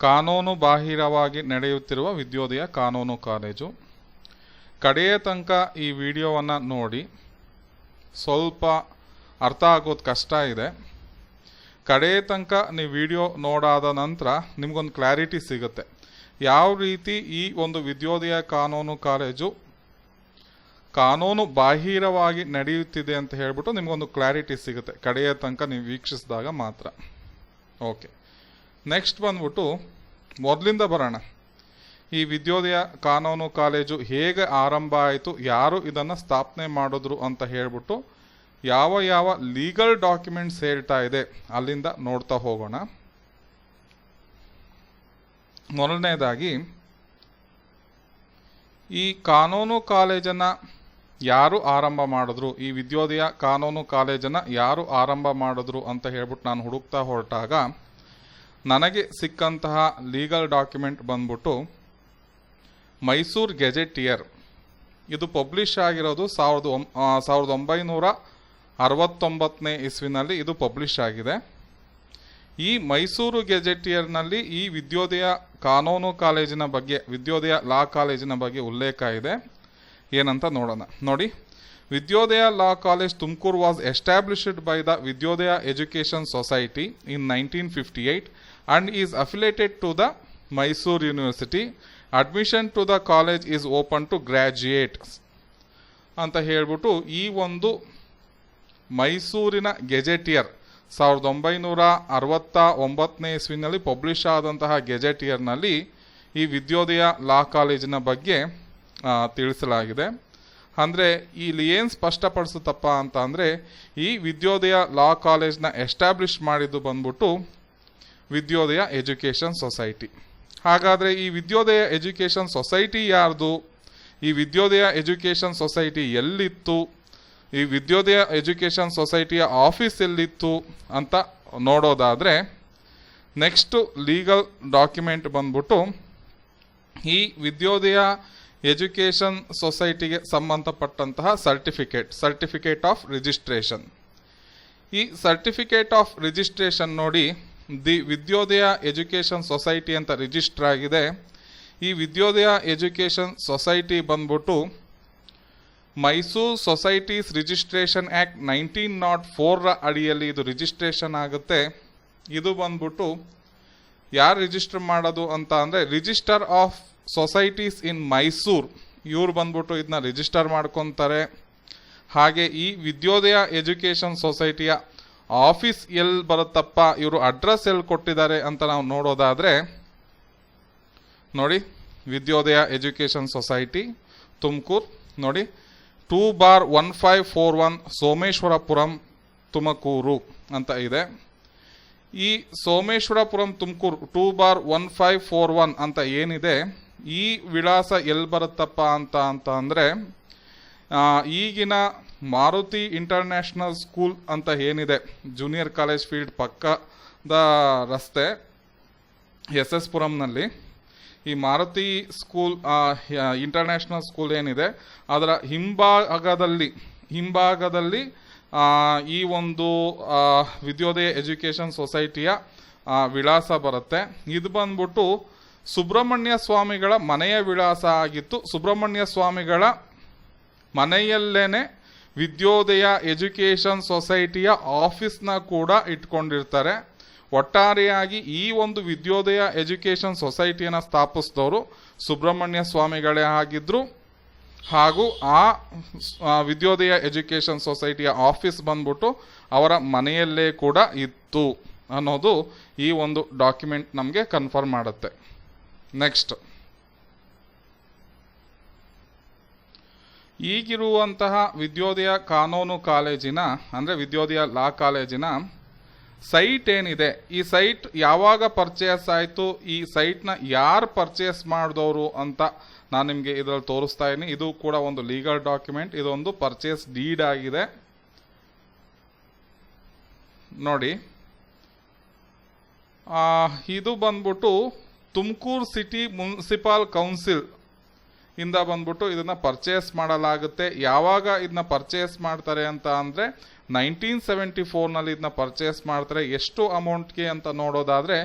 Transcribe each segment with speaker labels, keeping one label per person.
Speaker 1: ಕಾನೂನು ಬಾಹಿರವಾಗಿ ನಡೆಯುತ್ತಿರುವ ವಿದ್ಯೋದಯ ಕಾನೂನು ಕಾಲೇಜು. ಕಡೆಯ ತನಕ ಈ ವಿಡಿಯೋವನ್ನು ನೋಡಿ. ಸ್ವಲ್ಪ ಅರ್ಥ ಆಗೋದು ಕಷ್ಟ ಇದೆ. ಕಡೆಯ ತನಕ ನೀವು ವಿಡಿಯೋ ನೋಡಾದ ನಂತರ ನಿಮಗೊಂದು ಕ್ಲಾರಿಟಿ ಸಿಗುತ್ತೆ. ಯಾವ ರೀತಿ ಈ ಒಂದು ವಿದ್ಯೋದಯ ಕಾನೂನು ಕಾಲೇಜು ಕಾನೂನು ಬಾಹಿರವಾಗಿ ನಡೆಯುತ್ತಿದೆ ಅಂತ ಹೇಳ್ಬಿಟ್ಟು ನಿಮಗೊಂದು ಕ್ಲಾರಿಟಿ ಸಿಗುತ್ತೆ. ಕಡೆಯ ತನಕ ನೀವು ವೀಕ್ಷಿಸಿದಾಗ ಮಾತ್ರ. ಓಕೆ. ನೆಕ್ಸ್ಟ್ ಬಂದ್ಬಿಟ್ಟು ಮೊದಲಿಂದ ಬರೋಣ. ಈ ವಿದ್ಯೋದಯ ಕಾನೂನು ಕಾಲೇಜು ಹೇಗೆ ಆರಂಭ ಆಯಿತು, ಯಾರು ಇದನ್ನು ಸ್ಥಾಪನೆ ಮಾಡಿದ್ರು ಅಂತ ಹೇಳಿಬಿಟ್ಟು ಯಾವ ಯಾವ ಲೀಗಲ್ ಡಾಕ್ಯುಮೆಂಟ್ಸ್ ಹೇಳ್ತಾ ಇದೆ ಅಲ್ಲಿಂದ ನೋಡ್ತಾ ಹೋಗೋಣ. ಮೊದಲನೇದಾಗಿ, ಈ ಕಾನೂನು ಕಾಲೇಜನ್ನು ಯಾರು ಆರಂಭ ಮಾಡಿದ್ರು, ಈ ವಿದ್ಯೋದಯ ಕಾನೂನು ಕಾಲೇಜನ್ನು ಯಾರು ಆರಂಭ ಮಾಡಿದ್ರು ಅಂತ ಹೇಳ್ಬಿಟ್ಟು ನಾನು ಹುಡುಕ್ತಾ ಹೊರಟಾಗ ನನಗೆ ಸಿಕ್ಕಂತಹ ಲೀಗಲ್ ಡಾಕ್ಯುಮೆಂಟ್ ಬಂದ್ಬಿಟ್ಟು ಮೈಸೂರು ಗೆಜೆಟಿಯರ್. ಇದು ಪಬ್ಲಿಷ್ ಆಗಿರೋದು ಸಾವಿರದ ಒಂ ಸಾವಿರದ ಒಂಬೈನೂರ ಅರವತ್ತೊಂಬತ್ತನೇ ಇಸ್ವಿನಲ್ಲಿ ಇದು ಪಬ್ಲಿಷ್ ಆಗಿದೆ. ಈ ಮೈಸೂರು ಗೆಜೆಟಿಯರ್ನಲ್ಲಿ ಈ ವಿದ್ಯೋದಯ ಕಾನೂನು ಕಾಲೇಜಿನ ಬಗ್ಗೆ, ವಿದ್ಯೋದಯ ಲಾ ಕಾಲೇಜಿನ ಬಗ್ಗೆ ಉಲ್ಲೇಖ ಇದೆ. ಏನಂತ ನೋಡೋಣ. ನೋಡಿ, Vidyodaya law college Tumakuru was established by the Vidyodaya education society in nineteen fifty eight. And is affiliated to the Mysuru University. Admission to the college is open to graduates. ಅಂತ ಹೇಳ್ಬಿಟ್ಟು ಈ ಒಂದು ಮೈಸೂರಿನ ಗೆಜೆಟಿಯರ್ ಸಾವಿರದ ಒಂಬೈನೂರ ಅರವತ್ತ ಒಂಬತ್ತನೇ ಇಸ್ವಿನಲ್ಲಿ publish ಆದಂತಹ ಗೆಜೆಟಿಯರ್ನಲ್ಲಿ ಈ ವಿದ್ಯೋದಯ ಲಾ ಕಾಲೇಜಿನ ಬಗ್ಗೆ ತಿಳಿಸಲಾಗಿದೆ ಅಂದರೆ ಇಲ್ಲಿ ಏನು ಸ್ಪಷ್ಟಪಡಿಸುತ್ತಪ್ಪ ಅಂತ ಅಂದರೆ ಈ ವಿದ್ಯೋದಯ ಲಾ ಕಾಲೇಜ್ನ ಎಸ್ಟಾಬ್ಲಿಷ್ ಮಾಡಿದ್ದು ಬಂದ್ಬಿಟ್ಟು ವಿದ್ಯೋದಯ ಎಜುಕೇಷನ್ ಸೊಸೈಟಿ. ಹಾಗಾದರೆ ಈ ವಿದ್ಯೋದಯ ಎಜುಕೇಷನ್ ಸೊಸೈಟಿ ಯಾರ್ದು? ಈ ವಿದ್ಯೋದಯ ಎಜುಕೇಷನ್ ಸೊಸೈಟಿ ಎಲ್ಲಿತ್ತು? ಈ ವಿದ್ಯೋದಯ ಎಜುಕೇಷನ್ ಸೊಸೈಟಿಯ ಆಫೀಸ್ ಎಲ್ಲಿತ್ತು ಅಂತ ನೋಡೋದಾದರೆ, ನೆಕ್ಸ್ಟು ಲೀಗಲ್ ಡಾಕ್ಯುಮೆಂಟ್ ಬಂದ್ಬಿಟ್ಟು, ಈ ವಿದ್ಯೋದಯ ಎಜುಕೇಷನ್ ಸೊಸೈಟಿಗೆ ಸಂಬಂಧಪಟ್ಟಂತಹ ಸರ್ಟಿಫಿಕೇಟ್ ಸರ್ಟಿಫಿಕೇಟ್ ಆಫ್ ರಿಜಿಸ್ಟ್ರೇಷನ್. ಈ ಸರ್ಟಿಫಿಕೇಟ್ ಆಫ್ ರಿಜಿಸ್ಟ್ರೇಷನ್ ನೋಡಿ ದಿ ವಿದ್ಯೋದಯ ಎಜುಕೇಷನ್ ಸೊಸೈಟಿ ಅಂತ ರಿಜಿಸ್ಟರ್ ಆಗಿದೆ. ಈ ವಿದ್ಯೋದಯ ಎಜುಕೇಷನ್ ಸೊಸೈಟಿ ಬಂದ್ಬಿಟ್ಟು Mysuru societies registration act nineteen nought ಫೋರ್ರ ಅಡಿಯಲ್ಲಿ ಇದು ರಿಜಿಸ್ಟ್ರೇಷನ್ ಆಗುತ್ತೆ. ಇದು ಬಂದ್ಬಿಟ್ಟು ಯಾರು ರಿಜಿಸ್ಟರ್ ಮಾಡೋದು ಅಂತ ಅಂದರೆ register of societies in Mysuru. ಇವ್ರು ಬಂದ್ಬಿಟ್ಟು ಇದನ್ನ ರಿಜಿಸ್ಟರ್ ಮಾಡ್ಕೊತಾರೆ. ಹಾಗೆ ಈ ವಿದ್ಯೋದಯ ಎಜುಕೇಷನ್ ಸೊಸೈಟಿಯ ಆಫೀಸ್ ಎಲ್ಲಿ ಬರುತ್ತಪ್ಪ, ಇವರು ಅಡ್ರೆಸ್ ಎಲ್ಲಿ ಕೊಟ್ಟಿದ್ದಾರೆ ಅಂತ ನಾವು ನೋಡೋದಾದರೆ, ನೋಡಿ, ವಿದ್ಯೋದಯ ಎಜುಕೇಷನ್ ಸೊಸೈಟಿ, ತುಮಕೂರು, ನೋಡಿ, two bar one five four one Someshwarapuram, Tumakuru ಅಂತ ಇದೆ. ಈ Someshwarapuram, Tumakuru two bar one five four one ಅಂತ ಏನಿದೆ, ಈ ವಿಳಾಸ ಎಲ್ಲಿ ಬರುತ್ತಪ್ಪ ಅಂತ ಅಂತ ಅಂದರೆ ಈಗಿನ ಮಾರುತಿ ಇಂಟರ್ನ್ಯಾಷನಲ್ ಸ್ಕೂಲ್ ಅಂತ ಏನಿದೆ, ಜೂನಿಯರ್ ಕಾಲೇಜ್ ಫೀಲ್ಡ್ ಪಕ್ಕದ ರಸ್ತೆ ಎಸ್ ಎಸ್ ಪುರಂನಲ್ಲಿ ಈ ಮಾರುತಿ ಸ್ಕೂಲ್ ಇಂಟರ್ನ್ಯಾಷನಲ್ ಸ್ಕೂಲ್ ಏನಿದೆ, ಅದರ ಹಿಂಭಾಗದಲ್ಲಿ ಹಿಂಭಾಗದಲ್ಲಿ ಈ ಒಂದು ವಿದ್ಯೋದಯ ಎಜುಕೇಷನ್ ಸೊಸೈಟಿಯ ವಿಳಾಸ ಬರುತ್ತೆ. ಇದು ಬಂದ್ಬಿಟ್ಟು ಸುಬ್ರಹ್ಮಣ್ಯ ಸ್ವಾಮಿಗಳ ಮನೆಯ ವಿಳಾಸ ಆಗಿತ್ತು. ಸುಬ್ರಹ್ಮಣ್ಯ ಸ್ವಾಮಿಗಳ ಮನೆಯಲ್ಲೇನೆ ವಿದ್ಯೋದಯ ಎಜುಕೇಷನ್ ಸೊಸೈಟಿಯ ಆಫೀಸ್ನ ಕೂಡ ಇಟ್ಕೊಂಡಿರ್ತಾರೆ. ಒಟ್ಟಾರೆಯಾಗಿ ಈ ಒಂದು ವಿದ್ಯೋದಯ ಎಜುಕೇಷನ್ ಸೊಸೈಟಿಯನ್ನು ಸ್ಥಾಪಿಸಿದವರು ಸುಬ್ರಹ್ಮಣ್ಯ ಸ್ವಾಮಿಗಳೇ ಆಗಿದ್ರು. ಹಾಗೂ ಆ ವಿದ್ಯೋದಯ ಎಜುಕೇಷನ್ ಸೊಸೈಟಿಯ ಆಫೀಸ್ ಬಂದ್ಬಿಟ್ಟು ಅವರ ಮನೆಯಲ್ಲೇ ಕೂಡ ಇತ್ತು ಅನ್ನೋದು ಈ ಒಂದು ಡಾಕ್ಯುಮೆಂಟ್ ನಮಗೆ ಕನ್ಫರ್ಮ್ ಮಾಡುತ್ತೆ. ನೆಕ್ಸ್ಟ್. ಈಗಿರುವಂತಹ ವಿದ್ಯೋದಯ ಕಾನೂನು ಕಾಲೇಜಿನ, ಅಂದರೆ ವಿದ್ಯೋದಯ ಲಾ ಕಾಲೇಜಿನ ಸೈಟ್ ಏನಿದೆ, ಈ ಸೈಟ್ ಯಾವಾಗ ಪರ್ಚೇಸ್ ಆಯಿತು, ಈ ಸೈಟ್ನ ಯಾರು ಪರ್ಚೇಸ್ ಮಾಡಿದವರು ಅಂತ ನಾನು ನಿಮಗೆ ಇದರಲ್ಲಿ ತೋರಿಸ್ತಾ ಇದ್ದೀನಿ. ಇದು ಕೂಡ ಒಂದು ಲೀಗಲ್ ಡಾಕ್ಯುಮೆಂಟ್, ಇದೊಂದು ಪರ್ಚೇಸ್ ಡೀಡ್ ಆಗಿದೆ. ನೋಡಿ. ಇದು ಬಂದ್ಬಿಟ್ಟು ತುಮಕೂರು ಸಿಟಿ ಮುನ್ಸಿಪಾಲ್ ಕೌನ್ಸಿಲ್ ಇಂದ ಬಂದ್ಬಿಟ್ಟು ಇದನ್ನ ಪರ್ಚೇಸ್ ಮಾಡಲಾಗುತ್ತೆ. ಯಾವಾಗ ಇದನ್ನ ಪರ್ಚೇಸ್ ಮಾಡ್ತಾರೆ ಅಂತ ಅಂದ್ರೆ ನೈನ್ಟೀನ್ ಸೆವೆಂಟಿ ಫೋರ್ನಲ್ಲಿ ಇದನ್ನ ಪರ್ಚೇಸ್ ಮಾಡ್ತಾರೆ. ಎಷ್ಟು ಅಮೌಂಟ್ಗೆ ಅಂತ ನೋಡೋದಾದ್ರೆ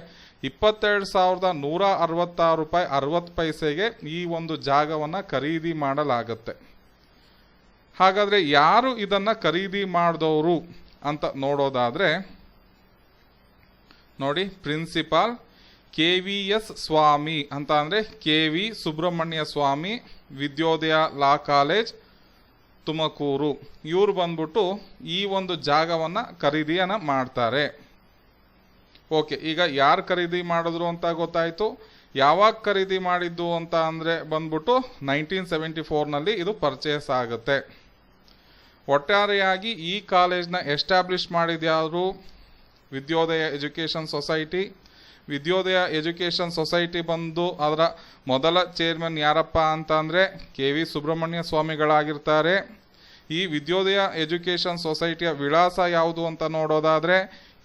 Speaker 1: ಇಪ್ಪತ್ತೆರಡು ಸಾವಿರದ ನೂರ ಅರವತ್ತಾರು ರೂಪಾಯಿ ಅರವತ್ತು ಪೈಸೆಗೆ ಈ ಒಂದು ಜಾಗವನ್ನು ಖರೀದಿ ಮಾಡಲಾಗುತ್ತೆ. ಹಾಗಾದರೆ ಯಾರು ಇದನ್ನು ಖರೀದಿ ಮಾಡಿದವರು ಅಂತ ನೋಡೋದಾದರೆ ನೋಡಿ principal K V S Swamy ಅಂತ ಅಂದರೆ K V Subrahmanya Swamy, Vidyodaya law college, Tumakuru. ಇವರು ಬಂದ್ಬಿಟ್ಟು ಈ ಒಂದು ಜಾಗವನ್ನು ಖರೀದಿಯನ್ನು ಮಾಡ್ತಾರೆ. ಓಕೆ, ಈಗ ಯಾರು ಖರೀದಿ ಮಾಡಿದ್ರು ಅಂತ ಗೊತ್ತಾಯಿತು. ಯಾವಾಗ ಖರೀದಿ ಮಾಡಿದ್ದು ಅಂತ ಅಂದರೆ ಬಂದ್ಬಿಟ್ಟು ನೈನ್ಟೀನ್ ಸೆವೆಂಟಿ ಫೋರ್ನಲ್ಲಿ ಇದು ಪರ್ಚೇಸ್ ಆಗುತ್ತೆ. ಒಟ್ಟಾರೆಯಾಗಿ ಈ ಕಾಲೇಜ್ನ establish ಮಾಡಿದ್ಯಾರು Vidyodaya education society Vidyodaya education society ಬಂದು ಅದರ ಮೊದಲ ಚೇರ್ಮನ್ ಯಾರಪ್ಪ ಅಂತ ಅಂದರೆ ಕೆ ವಿ ಸುಬ್ರಹ್ಮಣ್ಯ ಸ್ವಾಮಿಗಳಾಗಿರ್ತಾರೆ. ಈ ವಿದ್ಯೋದಯ ಎಜುಕೇಷನ್ ಸೊಸೈಟಿಯ ವಿಳಾಸ ಯಾವುದು ಅಂತ ನೋಡೋದಾದರೆ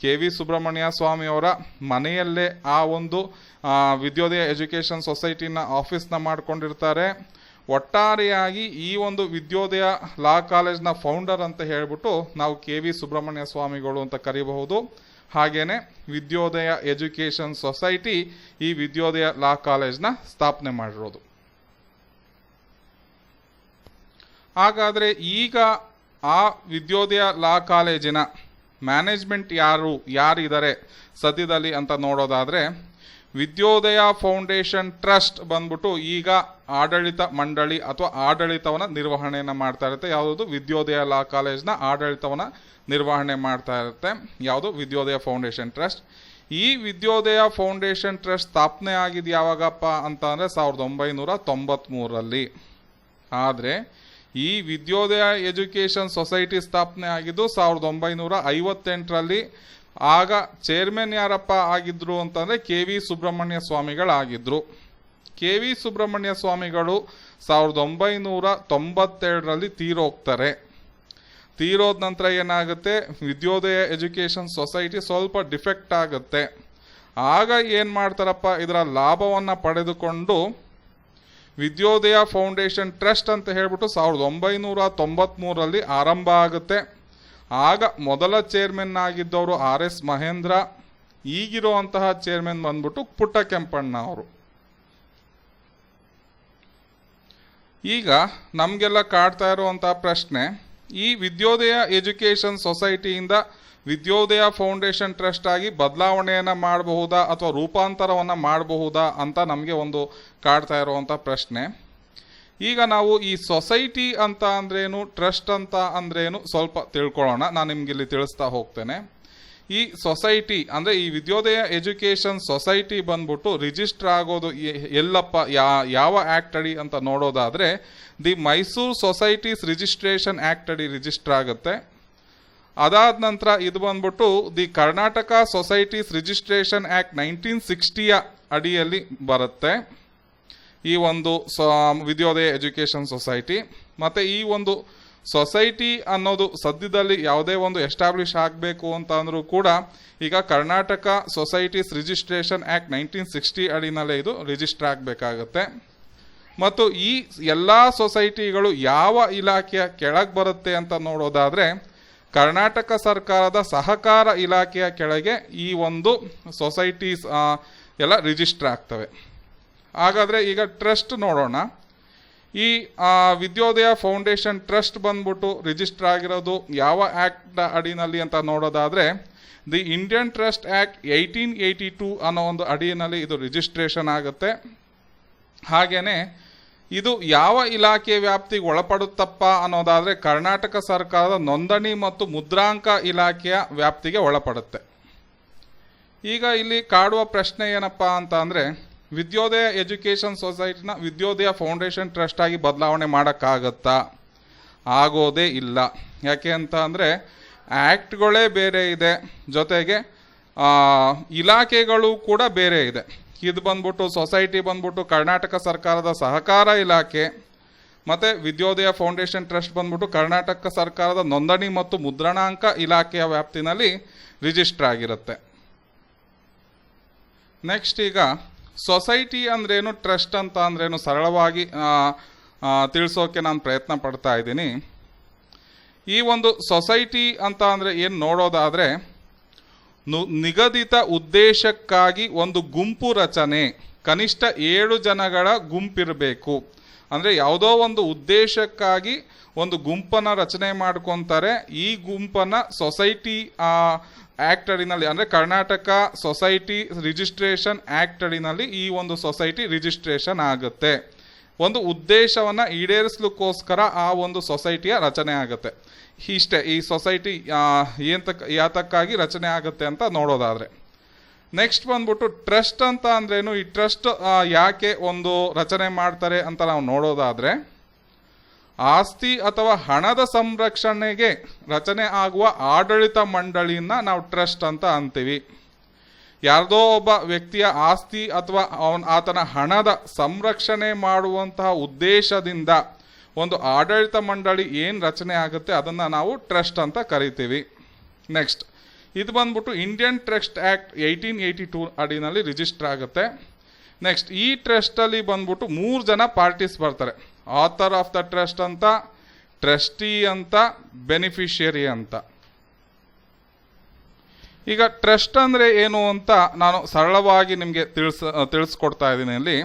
Speaker 1: ಕೆ ವಿ ಸುಬ್ರಹ್ಮಣ್ಯ ಸ್ವಾಮಿಯವರ ಮನೆಯಲ್ಲೇ ಆ ಒಂದು ವಿದ್ಯೋದಯ ಎಜುಕೇಷನ್ ಸೊಸೈಟಿನ ಆಫೀಸ್ನ ಮಾಡ್ಕೊಂಡಿರ್ತಾರೆ. ಒಟ್ಟಾರೆಯಾಗಿ ಈ ಒಂದು ವಿದ್ಯೋದಯ ಲಾ ಕಾಲೇಜ್ನ ಫೌಂಡರ್ ಅಂತ ಹೇಳ್ಬಿಟ್ಟು ನಾವು ಕೆ ವಿ ಸುಬ್ರಹ್ಮಣ್ಯ ಸ್ವಾಮಿಗಳು ಅಂತ ಕರಿಬಹುದು. ಹಾಗೇನೆ ವಿದ್ಯೋದಯ ಎಜುಕೇಷನ್ ಸೊಸೈಟಿ ಈ ವಿದ್ಯೋದಯ ಲಾ ಕಾಲೇಜ್ನ ಸ್ಥಾಪನೆ ಮಾಡಿರೋದು. ಹಾಗಾದರೆ ಈಗ ಆ ವಿದ್ಯೋದಯ ಲಾ ಕಾಲೇಜಿನ ಮ್ಯಾನೇಜ್ಮೆಂಟ್ ಯಾರು, ಯಾರಿದ್ದಾರೆ ಸದ್ಯದಲ್ಲಿ ಅಂತ ನೋಡೋದಾದರೆ ವಿದ್ಯೋದಯ ಫೌಂಡೇಶನ್ ಟ್ರಸ್ಟ್ ಬಂದ್ಬಿಟ್ಟು ಈಗ ಆಡಳಿತ ಮಂಡಳಿ ಅಥವಾ ಆಡಳಿತವನ್ನ ನಿರ್ವಹಣೆಯನ್ನು ಮಾಡ್ತಾ ಇರುತ್ತೆ. ಯಾವುದು ವಿದ್ಯೋದಯ ಲಾ ಕಾಲೇಜ್ನ ಆಡಳಿತವನ್ನ ನಿರ್ವಹಣೆ ಮಾಡ್ತಾ ಇರುತ್ತೆ. ಯಾವುದು? Vidyodaya foundation trust. ಈ ವಿದ್ಯೋದಯ ಫೌಂಡೇಶನ್ ಟ್ರಸ್ಟ್ ಸ್ಥಾಪನೆ ಆಗಿದ್ದು ಯಾವಾಗಪ್ಪ ಅಂತ ಅಂದರೆ ಸಾವಿರದ ಒಂಬೈನೂರ ತೊಂಬತ್ಮೂರರಲ್ಲಿ. ಆದರೆ ಈ ವಿದ್ಯೋದಯ ಎಜುಕೇಷನ್ ಸೊಸೈಟಿ ಸ್ಥಾಪನೆ ಆಗಿದ್ದು ಸಾವಿರದ ಒಂಬೈನೂರ ಐವತ್ತೆಂಟರಲ್ಲಿ. ಆಗ ಚೇರ್ಮನ್ ಯಾರಪ್ಪ ಆಗಿದ್ರು ಅಂತಂದರೆ ಕೆ ವಿ ಸುಬ್ರಹ್ಮಣ್ಯ ಸ್ವಾಮಿಗಳಾಗಿದ್ರು. ಕೆ ವಿ ಸುಬ್ರಹ್ಮಣ್ಯ ಸ್ವಾಮಿಗಳು ಸಾವಿರದ ಒಂಬೈನೂರ ತೊಂಬತ್ತೆರಡರಲ್ಲಿ ತೀರೋಗ್ತಾರೆ. ತೀರೋದ ನಂತರ ಏನಾಗುತ್ತೆ? ವಿದ್ಯೋದಯ ಎಜುಕೇಷನ್ ಸೊಸೈಟಿ ಸ್ವಲ್ಪ ಡಿಫೆಕ್ಟ್ ಆಗುತ್ತೆ. ಆಗ ಏನು ಮಾಡ್ತಾರಪ್ಪ? ಇದರ ಲಾಭವನ್ನು ಪಡೆದುಕೊಂಡು ವಿದ್ಯೋದಯ ಫೌಂಡೇಶನ್ ಟ್ರಸ್ಟ್ ಅಂತ ಹೇಳ್ಬಿಟ್ಟು ಸಾವಿರದ ಒಂಬೈನೂರ ತೊಂಬತ್ಮೂರಲ್ಲಿ ಆರಂಭ ಆಗುತ್ತೆ. ಆಗ ಮೊದಲ ಚೇರ್ಮನ್ ಆಗಿದ್ದವರು ಆರ್ ಎಸ್ ಮಹೇಂದ್ರ, ಈಗಿರುವಂತಹ ಚೇರ್ಮನ್ ಬಂದ್ಬಿಟ್ಟು ಪುಟ್ಟ ಕೆಂಪಣ್ಣ ಅವರು. ಈಗ ನಮಗೆಲ್ಲ ಕಾಡ್ತಾ ಇರುವಂತಹ ಪ್ರಶ್ನೆ, ಈ ವಿದ್ಯೋದಯ ಎಜುಕೇಷನ್ ಸೊಸೈಟಿಯಿಂದ ವಿದ್ಯೋದಯ ಫೌಂಡೇಶನ್ ಟ್ರಸ್ಟ್ ಆಗಿ ಬದಲಾವಣೆಯನ್ನು ಮಾಡಬಹುದಾ ಅಥವಾ ರೂಪಾಂತರವನ್ನು ಮಾಡಬಹುದಾ ಅಂತ ನಮಗೆ ಒಂದು ಕಾಡ್ತಾ ಇರುವಂಥ ಪ್ರಶ್ನೆ. ಈಗ ನಾವು ಈ ಸೊಸೈಟಿ ಅಂತ ಅಂದ್ರೇನು, ಟ್ರಸ್ಟ್ ಅಂತ ಅಂದ್ರೇನು ಸ್ವಲ್ಪ ತಿಳ್ಕೊಳ್ಳೋಣ. ನಾನು ನಿಮ್ಗೆ ಇಲ್ಲಿ ತಿಳಿಸ್ತಾ ಹೋಗ್ತೇನೆ. ಈ ಸೊಸೈಟಿ, ಅಂದರೆ ಈ ವಿದ್ಯೋದಯ ಎಜುಕೇಷನ್ ಸೊಸೈಟಿ ಬಂದ್ಬಿಟ್ಟು ರಿಜಿಸ್ಟರ್ ಆಗೋದು ಎಲ್ಲಪ್ಪ ಯಾವ ಆ್ಯಕ್ಟ್ ಅಡಿ ಅಂತ ನೋಡೋದಾದರೆ, the Mysuru societies registration act ಅಡಿ ರಿಜಿಸ್ಟರ್ ಆಗುತ್ತೆ. ಅದಾದ ನಂತರ ಇದು ಬಂದ್ಬಿಟ್ಟು the Karnataka societies registration act nineteen ಸಿಕ್ಸ್ಟಿಯ ಅಡಿಯಲ್ಲಿ ಬರುತ್ತೆ. ಈ ಒಂದು ವಿದ್ಯೋದಯ ಎಜುಕೇಷನ್ ಸೊಸೈಟಿ. ಮತ್ತು ಈ ಒಂದು ಸೊಸೈಟಿ ಅನ್ನೋದು ಸದ್ಯದಲ್ಲಿ ಯಾವುದೇ ಒಂದು ಎಸ್ಟಾಬ್ಲಿಷ್ ಆಗಬೇಕು ಅಂತ ಅಂದರೂ ಕೂಡ ಈಗ Karnataka societies registration act nineteen sixty ಅಡಿನಲ್ಲೇ ಇದು ರಿಜಿಸ್ಟರ್ ಆಗಬೇಕಾಗತ್ತೆ. ಮತ್ತು ಈ ಎಲ್ಲ ಸೊಸೈಟಿಗಳು ಯಾವ ಇಲಾಖೆಯ ಕೆಳಗೆ ಬರುತ್ತೆ ಅಂತ ನೋಡೋದಾದರೆ ಕರ್ನಾಟಕ ಸರ್ಕಾರದ ಸಹಕಾರ ಇಲಾಖೆಯ ಕೆಳಗೆ ಈ ಒಂದು ಸೊಸೈಟೀಸ್ ಎಲ್ಲ ರಿಜಿಸ್ಟರ್ ಆಗ್ತವೆ. ಹಾಗಾದರೆ ಈಗ ಟ್ರಸ್ಟ್ ನೋಡೋಣ. ಈ ವಿದ್ಯೋದಯ ಫೌಂಡೇಶನ್ ಟ್ರಸ್ಟ್ ಬಂದ್ಬಿಟ್ಟು ರಿಜಿಸ್ಟರ್ ಆಗಿರೋದು ಯಾವ ಆ್ಯಕ್ಟ್ ಅಡಿನಲ್ಲಿ ಅಂತ ನೋಡೋದಾದರೆ, the Indian trust act eighteen eighty two ಅನ್ನೋ ಒಂದು ಅಡಿಯಲ್ಲಿ ಇದು ರಿಜಿಸ್ಟ್ರೇಷನ್ ಆಗುತ್ತೆ. ಹಾಗೆಯೇ ಇದು ಯಾವ ಇಲಾಖೆ ವ್ಯಾಪ್ತಿಗೆ ಒಳಪಡುತ್ತಪ್ಪ ಅನ್ನೋದಾದರೆ ಕರ್ನಾಟಕ ಸರ್ಕಾರದ ನೋಂದಣಿ ಮತ್ತು ಮುದ್ರಾಂಕ ಇಲಾಖೆಯ ವ್ಯಾಪ್ತಿಗೆ ಒಳಪಡುತ್ತೆ. ಈಗ ಇಲ್ಲಿ ಕಾಡುವ ಪ್ರಶ್ನೆ ಏನಪ್ಪ ಅಂತ ಅಂದರೆ ವಿದ್ಯೋದಯ ಎಜುಕೇಷನ್ ಸೊಸೈಟಿನ ವಿದ್ಯೋದಯ ಫೌಂಡೇಶನ್ ಟ್ರಸ್ಟ್ ಆಗಿ ಬದಲಾವಣೆ ಮಾಡೋಕ್ಕಾಗತ್ತಾ? ಆಗೋದೇ ಇಲ್ಲ. ಯಾಕೆ ಅಂತ ಅಂದರೆ ಆ್ಯಕ್ಟ್ಗಳೇ ಬೇರೆ ಇದೆ. ಜೊತೆಗೆ ಇಲಾಖೆಗಳು ಕೂಡ ಬೇರೆ ಇದೆ. ಇದು ಬಂದ್ಬಿಟ್ಟು ಸೊಸೈಟಿ ಬಂದ್ಬಿಟ್ಟು ಕರ್ನಾಟಕ ಸರ್ಕಾರದ ಸಹಕಾರ ಇಲಾಖೆ, ಮತ್ತು ವಿದ್ಯೋದಯ ಫೌಂಡೇಶನ್ ಟ್ರಸ್ಟ್ ಬಂದ್ಬಿಟ್ಟು ಕರ್ನಾಟಕ ಸರ್ಕಾರದ ನೋಂದಣಿ ಮತ್ತು ಮುದ್ರಣಾಂಕ ಇಲಾಖೆಯ ವ್ಯಾಪ್ತಿನಲ್ಲಿ ರಿಜಿಸ್ಟರ್ ಆಗಿರುತ್ತೆ ನೆಕ್ಸ್ಟ್ ಈಗ ಸೊಸೈಟಿ ಅಂದ್ರೇನು, ಟ್ರಸ್ಟ್ ಅಂತ ಅಂದ್ರೇನು, ಸರಳವಾಗಿ ತಿಳಿಸೋಕೆ ನಾನು ಪ್ರಯತ್ನ ಪಡ್ತಾ ಇದ್ದೀನಿ. ಈ ಒಂದು ಸೊಸೈಟಿ ಅಂತ ಅಂದರೆ ಏನು ನೋಡೋದಾದರೆ ನಿಗದಿತ ಉದ್ದೇಶಕ್ಕಾಗಿ ಒಂದು ಗುಂಪು ರಚನೆ, ಕನಿಷ್ಠ ಏಳು ಜನಗಳ ಗುಂಪಿರಬೇಕು. ಅಂದರೆ ಯಾವುದೋ ಒಂದು ಉದ್ದೇಶಕ್ಕಾಗಿ ಒಂದು ಗುಂಪನ್ನು ರಚನೆ ಮಾಡ್ಕೊತಾರೆ, ಈ ಗುಂಪನ್ನು ಸೊಸೈಟಿ ಆ್ಯಕ್ಟ್ ಅಡಿನಲ್ಲಿ ಅಂದರೆ ಕರ್ನಾಟಕ ಸೊಸೈಟಿ ರಿಜಿಸ್ಟ್ರೇಷನ್ ಆಕ್ಟ್ ಅಡಿನಲ್ಲಿ ಈ ಒಂದು ಸೊಸೈಟಿ ರಿಜಿಸ್ಟ್ರೇಷನ್ ಆಗುತ್ತೆ. ಒಂದು ಉದ್ದೇಶವನ್ನು ಈಡೇರಿಸ್ಲಿಕ್ಕೋಸ್ಕರ ಆ ಒಂದು ಸೊಸೈಟಿಯ ರಚನೆ ಆಗುತ್ತೆ. ಇಷ್ಟೇ, ಈ ಸೊಸೈಟಿ ಏಂತಕ್, ಯಾತಕ್ಕಾಗಿ ರಚನೆ ಆಗುತ್ತೆ ಅಂತ ನೋಡೋದಾದರೆ. ನೆಕ್ಸ್ಟ್ ಬಂದ್ಬಿಟ್ಟು ಟ್ರಸ್ಟ್ ಅಂತ ಅಂದ್ರೇನು? ಈ ಟ್ರಸ್ಟ್ ಯಾಕೆ ಒಂದು ರಚನೆ ಮಾಡ್ತಾರೆ ಅಂತ ನಾವು ನೋಡೋದಾದರೆ ಆಸ್ತಿ ಅಥವಾ ಹಣದ ಸಂರಕ್ಷಣೆಗೆ ರಚನೆ ಆಗುವ ಆಡಳಿತ ಮಂಡಳಿನ ನಾವು ಟ್ರಸ್ಟ್ ಅಂತ ಅಂತೀವಿ. ಯಾರ್ದೋ ಒಬ್ಬ ವ್ಯಕ್ತಿಯ ಆಸ್ತಿ ಅಥವಾ ಅವನ ಆತನ ಹಣದ ಸಂರಕ್ಷಣೆ ಮಾಡುವಂತಹ ಉದ್ದೇಶದಿಂದ ಒಂದು ಆಡಳಿತ ಮಂಡಳಿ ಏನು ರಚನೆ ಆಗುತ್ತೆ ಅದನ್ನು ನಾವು ಟ್ರಸ್ಟ್ ಅಂತ ಕರಿತೀವಿ. ನೆಕ್ಸ್ಟ್, ಇದು ಬಂದ್ಬಿಟ್ಟು Indian trust act eighteen eighty two ಅಡಿನಲ್ಲಿ register ಆಗುತ್ತೆ. ನೆಕ್ಸ್ಟ್, ಈ ಟ್ರಸ್ಟಲ್ಲಿ ಬಂದ್ಬಿಟ್ಟು ಮೂರು ಜನ ಪಾರ್ಟೀಸ್ ಬರ್ತಾರೆ. ಆಥರ್ ಆಫ್ ದ ಟ್ರಸ್ಟ್ ಅಂತ, ಟ್ರಸ್ಟಿ ಅಂತ, ಬೆನಿಫಿಷಿಯರಿ ಅಂತ. ಈಗ ಟ್ರಸ್ಟ್ ಅಂದರೆ ಏನು ಅಂತ ನಾನು ಸರಳವಾಗಿ ನಿಮಗೆ ತಿಳಿಸ, ತಿಳಿಸ್ಕೊಡ್ತಾ ಇದ್ದೀನಿ ಇಲ್ಲಿ.